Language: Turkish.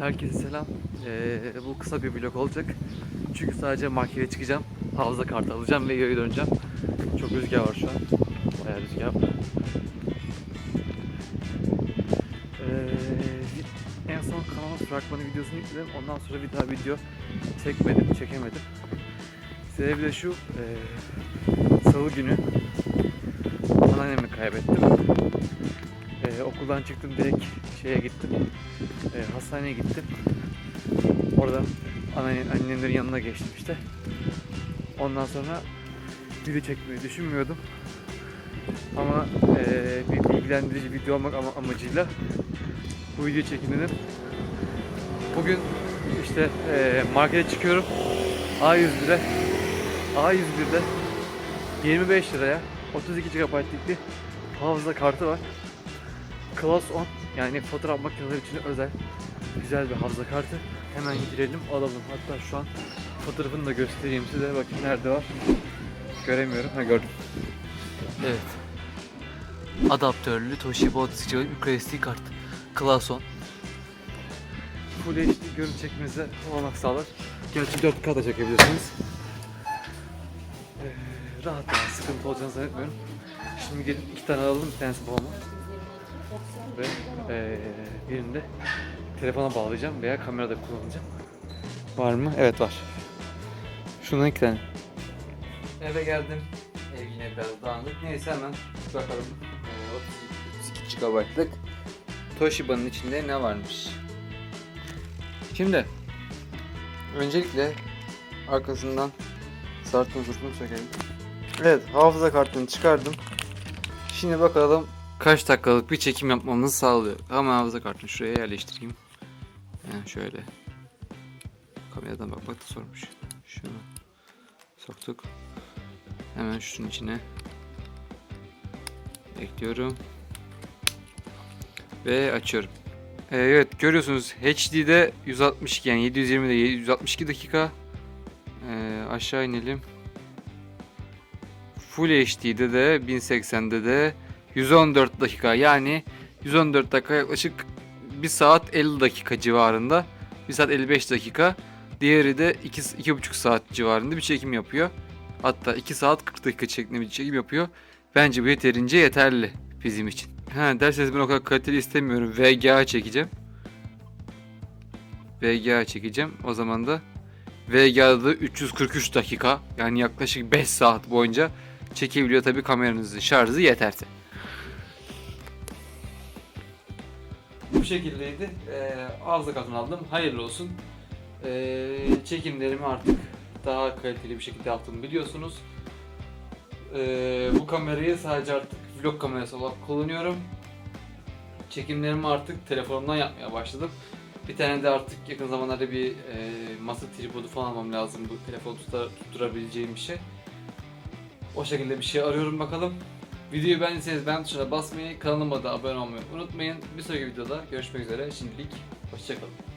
Herkese selam. Ee, bu kısa bir vlog olacak. Çünkü sadece markete çıkacağım. Hafıza kartı alacağım ve geri döneceğim. Çok rüzgar var şu an. Bayağı rüzgar var. Ee, en son kanala fragmanı videosunu yükledim. Ondan sonra bir daha video çekmedim, çekemedim. Sebebi de şu. ee, Salı günü anneannemi kaybettim. Ee, okuldan çıktım direkt şeye gittim. Ee, hastaneye gittim. Oradan anneannem, annemlerin yanına geçtim işte. Ondan sonra video çekmeyi düşünmüyordum. Ama ee, bir bilgilendirici video olmak ama amacıyla bu video çekimledim. Bugün işte ee, markete çıkıyorum. A101'e A101'de 25 liraya 32 GB'lik bir hafıza kartı var. Class 10 yani fotoğraf makineleri için özel güzel bir hafıza kartı. Hemen girelim alalım. Hatta şu an fotoğrafını da göstereyim size. Bakın nerede var. Göremiyorum. Ha gördüm. Evet. Adaptörlü Toshiba 32 GB SD kart. Class 10. Full HD görüntü çekmenize olanak sağlar. Gerçi 4K da çekebilirsiniz. Ee, rahat yani sıkıntı olacağını zannetmiyorum. Şimdi gelin iki tane alalım. Bir tanesi babama. Ve ee, birini de telefona bağlayacağım veya kamerada kullanacağım. Var mı? Evet var. Şundan iki tane. Eve geldim. Ev yine biraz dağınık. Neyse hemen bakalım. Ee, 32 GB'lık Toshiba'nın içinde ne varmış? Şimdi öncelikle arkasından sartın sırtını sökelim. Evet hafıza kartını çıkardım. Şimdi bakalım kaç dakikalık bir çekim yapmamızı sağlıyor. Ama hafıza kartını şuraya yerleştireyim. Yani şöyle. Kameradan bakmak da sormuş. Şunu soktuk. Hemen şunun içine ekliyorum. Ve açıyorum. Ee, Evet görüyorsunuz HD'de 162 yani 720'de 162 dakika. Ee, aşağı inelim. Full HD'de de 1080'de de 114 dakika yani 114 dakika yaklaşık 1 saat 50 dakika civarında. 1 saat 55 dakika. Diğeri de 2 2,5 saat civarında bir çekim yapıyor. Hatta 2 saat 40 dakika şeklinde bir çekim yapıyor. Bence bu yeterince yeterli bizim için. Ha derseniz ben o kadar kaliteli istemiyorum. VGA çekeceğim. VGA çekeceğim. O zaman da VGA'da da 343 dakika yani yaklaşık 5 saat boyunca çekebiliyor tabi kameranızın şarjı yeterse. Bu şekildeydi. Ee, ağızda katını aldım. Hayırlı olsun. Ee, çekimlerimi artık daha kaliteli bir şekilde yaptığımı biliyorsunuz. Ee, bu kamerayı sadece artık vlog kamerası olarak kullanıyorum. Çekimlerimi artık telefonumdan yapmaya başladım. Bir tane de artık yakın zamanlarda bir e, masa tripodu falan almam lazım bu telefonu tutar, tutturabileceğim bir şey. O şekilde bir şey arıyorum bakalım. Videoyu beğendiyseniz beğen tuşuna basmayı, kanalıma da abone olmayı unutmayın. Bir sonraki videoda görüşmek üzere. Şimdilik hoşçakalın.